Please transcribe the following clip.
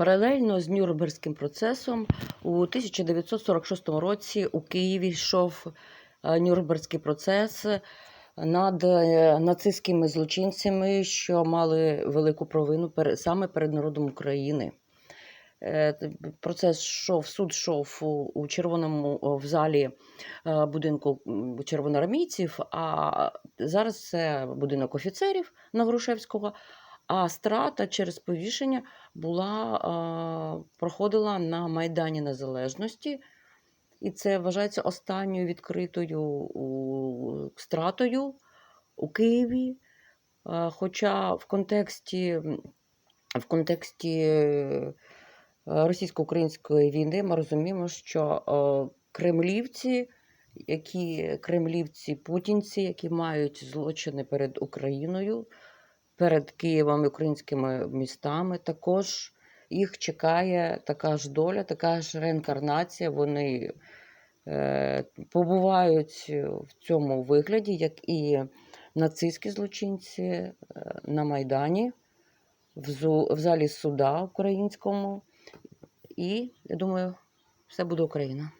Паралельно з Нюрнберзьким процесом у 1946 році у Києві йшов е, Нюрнберзький процес над е, нацистськими злочинцями, що мали велику провину саме перед народом України. Е, Процес йшов, суд йшов у, червоному в залі е, будинку червоноармійців, а зараз це будинок офіцерів на Грушевського. А страта через повішення була, проходила на Майдані Незалежності, і це вважається останньою відкритою стратою у Києві. Хоча в контексті, в контексті е, російсько-української війни ми розуміємо, що е, кремлівці, які кремлівці, путінці, які мають злочини перед Україною, перед Києвом і українськими містами, також їх чекає така ж доля, така ж реінкарнація. Вони е, побувають в цьому вигляді, як і нацистські злочинці е, на Майдані, в, залі суда українському. І я думаю, все буде Україна.